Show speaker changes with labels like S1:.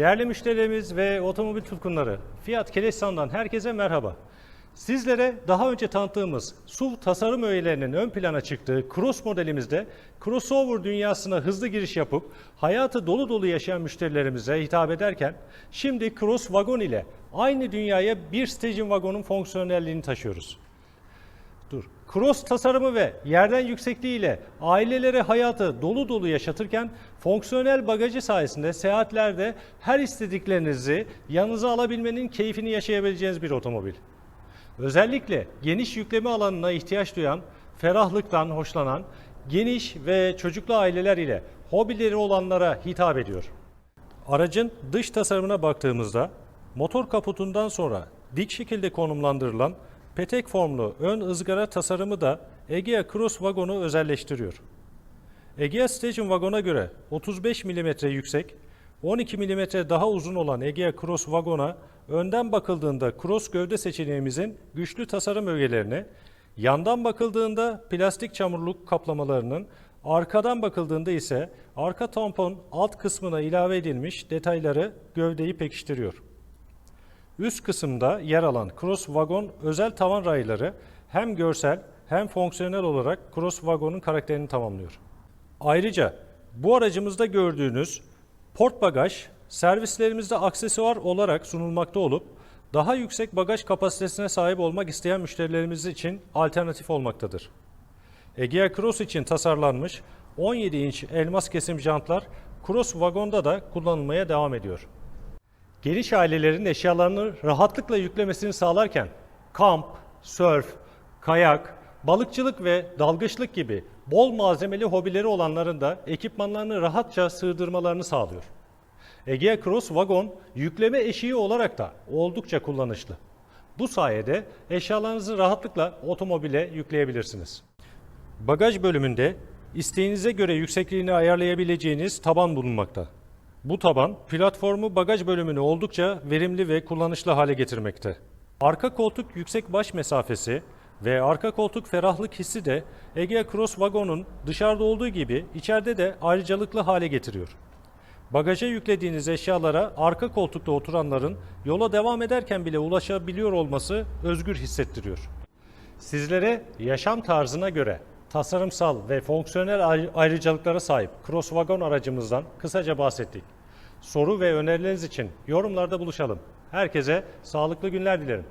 S1: Değerli müşterilerimiz ve otomobil tutkunları, Fiat Keleşsan'dan herkese merhaba. Sizlere daha önce tanıttığımız SUV tasarım öğelerinin ön plana çıktığı Cross modelimizde crossover dünyasına hızlı giriş yapıp hayatı dolu dolu yaşayan müşterilerimize hitap ederken şimdi Cross Wagon ile aynı dünyaya bir station wagon'un fonksiyonelliğini taşıyoruz. Cross tasarımı ve yerden yüksekliğiyle ailelere hayatı dolu dolu yaşatırken fonksiyonel bagajı sayesinde seyahatlerde her istediklerinizi yanınıza alabilmenin keyfini yaşayabileceğiniz bir otomobil. Özellikle geniş yükleme alanına ihtiyaç duyan, ferahlıktan hoşlanan, geniş ve çocuklu aileler ile hobileri olanlara hitap ediyor. Aracın dış tasarımına baktığımızda motor kaputundan sonra dik şekilde konumlandırılan petek formlu ön ızgara tasarımı da Egea Cross vagonu özelleştiriyor. Egea Station vagona göre 35 mm yüksek, 12 mm daha uzun olan Egea Cross vagona önden bakıldığında cross gövde seçeneğimizin güçlü tasarım ögelerini, yandan bakıldığında plastik çamurluk kaplamalarının, arkadan bakıldığında ise arka tampon alt kısmına ilave edilmiş detayları gövdeyi pekiştiriyor. Üst kısımda yer alan Cross Wagon özel tavan rayları hem görsel hem fonksiyonel olarak Cross Wagon'un karakterini tamamlıyor. Ayrıca bu aracımızda gördüğünüz port bagaj servislerimizde aksesuar olarak sunulmakta olup daha yüksek bagaj kapasitesine sahip olmak isteyen müşterilerimiz için alternatif olmaktadır. Egea Cross için tasarlanmış 17 inç elmas kesim jantlar Cross Wagon'da da kullanılmaya devam ediyor. Geniş ailelerin eşyalarını rahatlıkla yüklemesini sağlarken kamp, sörf, kayak, balıkçılık ve dalgıçlık gibi bol malzemeli hobileri olanların da ekipmanlarını rahatça sığdırmalarını sağlıyor. Egea Cross Wagon yükleme eşiği olarak da oldukça kullanışlı. Bu sayede eşyalarınızı rahatlıkla otomobile yükleyebilirsiniz. Bagaj bölümünde isteğinize göre yüksekliğini ayarlayabileceğiniz taban bulunmakta. Bu taban platformu bagaj bölümünü oldukça verimli ve kullanışlı hale getirmekte. Arka koltuk yüksek baş mesafesi ve arka koltuk ferahlık hissi de Egea Cross Wagon'un dışarıda olduğu gibi içeride de ayrıcalıklı hale getiriyor. Bagaja yüklediğiniz eşyalara arka koltukta oturanların yola devam ederken bile ulaşabiliyor olması özgür hissettiriyor. Sizlere yaşam tarzına göre tasarımsal ve fonksiyonel ayrı- ayrıcalıklara sahip Cross Wagon aracımızdan kısaca bahsettik. Soru ve önerileriniz için yorumlarda buluşalım. Herkese sağlıklı günler dilerim.